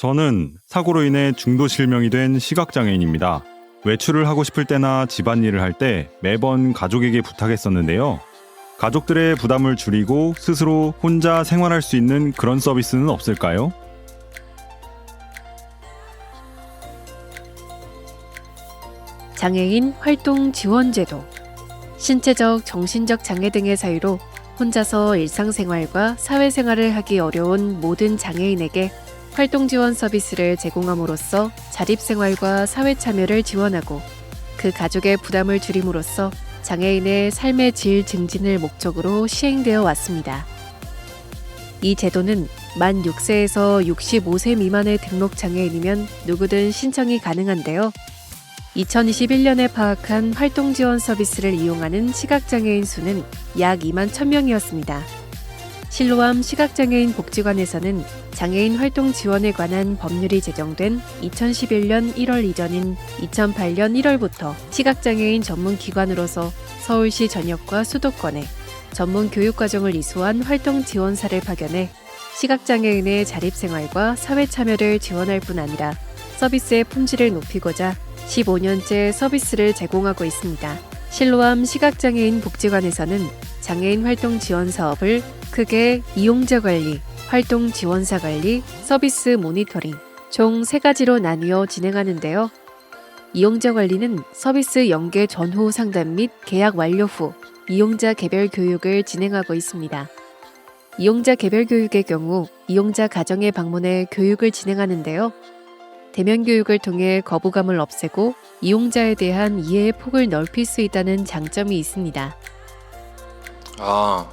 저는 사고로 인해 중도 실명이 된 시각장애인입니다. 외출을 하고 싶을 때나 집안일을 할 때 매번 가족에게 부탁했었는데요. 가족들의 부담을 줄이고 스스로 혼자 생활할 수 있는 그런 서비스는 없을까요? 장애인 활동 지원 제도. 신체적, 정신적 장애 등의 사유로 혼자서 일상생활과 사회생활을 하기 어려운 모든 장애인에게 활동 지원 서비스를 제공함으로써 자립생활과 사회 참여를 지원하고 그 가족의 부담을 줄임으로써 장애인의 삶의 질 증진을 목적으로 시행되어 왔습니다. 이 제도는 만 6세에서 65세 미만의 등록 장애인이면 누구든 신청이 가능한데요. 2021년에 파악한 활동 지원 서비스를 이용하는 시각장애인 수는 약 2만 1000명이었습니다. 실로암 시각장애인 복지관에서는 장애인 활동 지원에 관한 법률이 제정된 2011년 1월 이전인 2008년 1월부터 시각장애인 전문 기관으로서 서울시 전역과 수도권에 전문 교육 과정을 이수한 활동 지원사를 파견해 시각장애인의 자립생활과 사회 참여를 지원할 뿐 아니라 서비스의 품질을 높이고자 15년째 서비스를 제공하고 있습니다. 실로암 시각장애인 복지관에서는 장애인 활동 지원 사업을 크게 이용자 관리, 활동 지원사 관리, 서비스 모니터링 총 세 가지로 나뉘어 진행하는데요. 이용자 관리는 서비스 연계 전후 상담 및 계약 완료 후 이용자 개별 교육을 진행하고 있습니다. 이용자 개별 교육의 경우 이용자 가정에 방문해 교육을 진행하는데요. 대면 교육을 통해 거부감을 없애고 이용자에 대한 이해의 폭을 넓힐 수 있다는 장점이 있습니다. 아,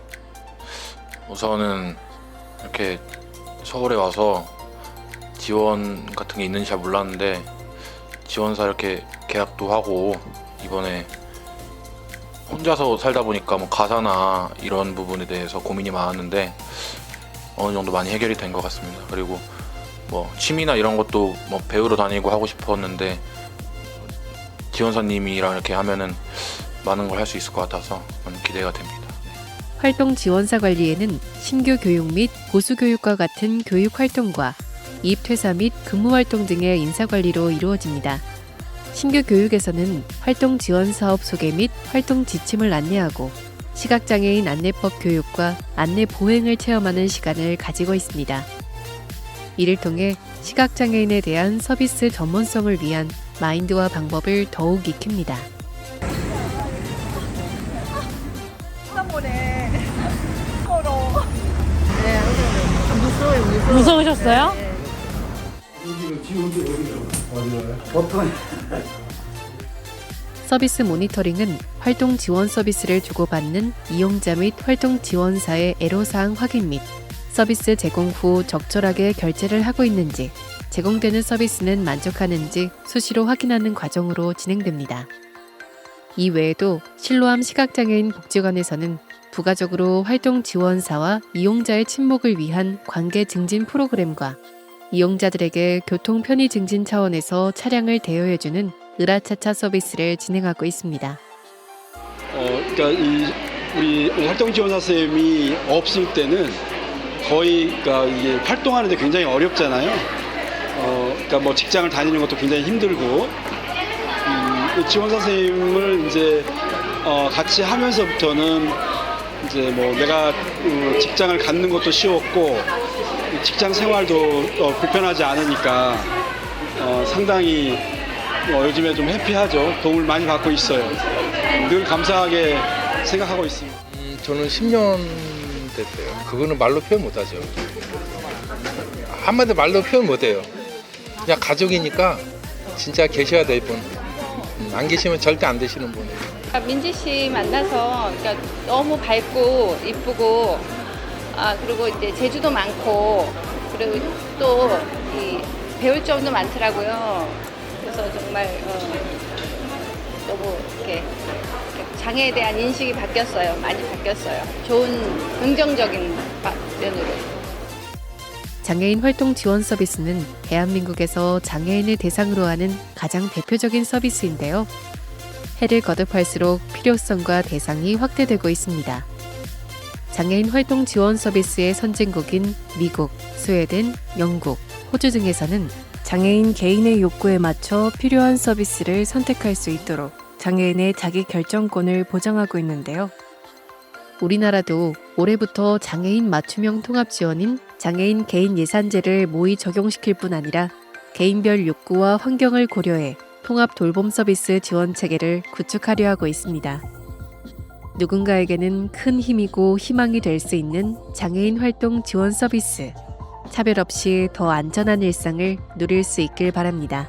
우선은 이렇게 서울에 와서 지원 같은 게 있는지 잘 몰랐는데 지원사 이렇게 계약도 하고 이번에 혼자서 살다 보니까 뭐 가사나 이런 부분에 대해서 고민이 많았는데 어느 정도 많이 해결이 된 것 같습니다. 그리고 뭐 취미나 이런 것도 뭐 배우러 다니고 하고 싶었는데 지원사님이랑 이렇게 하면은 많은 걸 할 수 있을 것 같아서 기대가 됩니다. 활동 지원사 관리에는 신규 교육 및 보수 교육과 같은 교육 활동과 이입 퇴사 및 근무 활동 등의 인사 관리로 이루어집니다. 신규 교육에서는 활동 지원 사업 소개 및 활동 지침을 안내하고 시각장애인 안내법 교육과 안내 보행을 체험하는 시간을 가지고 있습니다. 이를 통해 시각장애인에 대한 서비스 전문성을 위한 마인드와 방법을 더욱 익힙니다. 무서우셨어요? 서비스 모니터링은 활동 지원 서비스를 주고받는 이용자 및 활동 지원사의 애로사항 확인 및 서비스 제공 후 적절하게 결제를 하고 있는지, 제공되는 서비스는 만족하는지 수시로 확인하는 과정으로 진행됩니다. 이 외에도 실로암 시각장애인 복지관에서는 부가적으로 활동 지원사와 이용자의 친목을 위한 관계 증진 프로그램과 이용자들에게 교통 편의 증진 차원에서 차량을 대여해주는 으라차차 서비스를 진행하고 있습니다. 어, 그러니까 이 우리 활동 지원사 쌤이 없을 때는 거의 그러니까 이게 활동하는데 굉장히 어렵잖아요. 어, 그러니까 뭐 직장을 다니는 것도 굉장히 힘들고 음, 이 지원사 선생님을 이제 어, 같이 하면서부터는 이제 뭐 내가 어, 직장을 갖는 것도 쉬웠고 직장 생활도 어, 불편하지 않으니까 어, 상당히 어, 요즘에 좀 해피하죠. 도움을 많이 받고 있어요. 늘 감사하게 생각하고 있습니다. 음, 저는 10년 됐어요. 그거는 말로 표현 못하죠. 한마디 말로 표현 못해요. 그냥 가족이니까 진짜 계셔야 될 분. 음, 안 계시면 절대 안 되시는 분이에요. 아, 민지 씨 만나서 그러니까 너무 밝고 이쁘고 아 그리고 이제 제주도 많고 그리고 또 이 배울 점도 많더라고요. 그래서 정말 어, 너무 이렇게 장애에 대한 인식이 바뀌었어요. 많이 바뀌었어요. 좋은 긍정적인 바- 면으로. 장애인 활동 지원 서비스는 대한민국에서 장애인을 대상으로 하는 가장 대표적인 서비스인데요. 해를 거듭할수록 필요성과 대상이 확대되고 있습니다. 장애인 활동 지원 서비스의 선진국인 미국, 스웨덴, 영국, 호주 등에서는 장애인 개인의 욕구에 맞춰 필요한 서비스를 선택할 수 있도록 장애인의 자기 결정권을 보장하고 있는데요. 우리나라도 올해부터 장애인 맞춤형 통합 지원인 장애인 개인 예산제를 모의 적용시킬 뿐 아니라 개인별 욕구와 환경을 고려해 통합 돌봄 서비스 지원 체계를 구축하려 하고 있습니다. 누군가에게는 큰 힘이고 희망이 될 수 있는 장애인 활동 지원 서비스. 차별 없이 더 안전한 일상을 누릴 수 있길 바랍니다.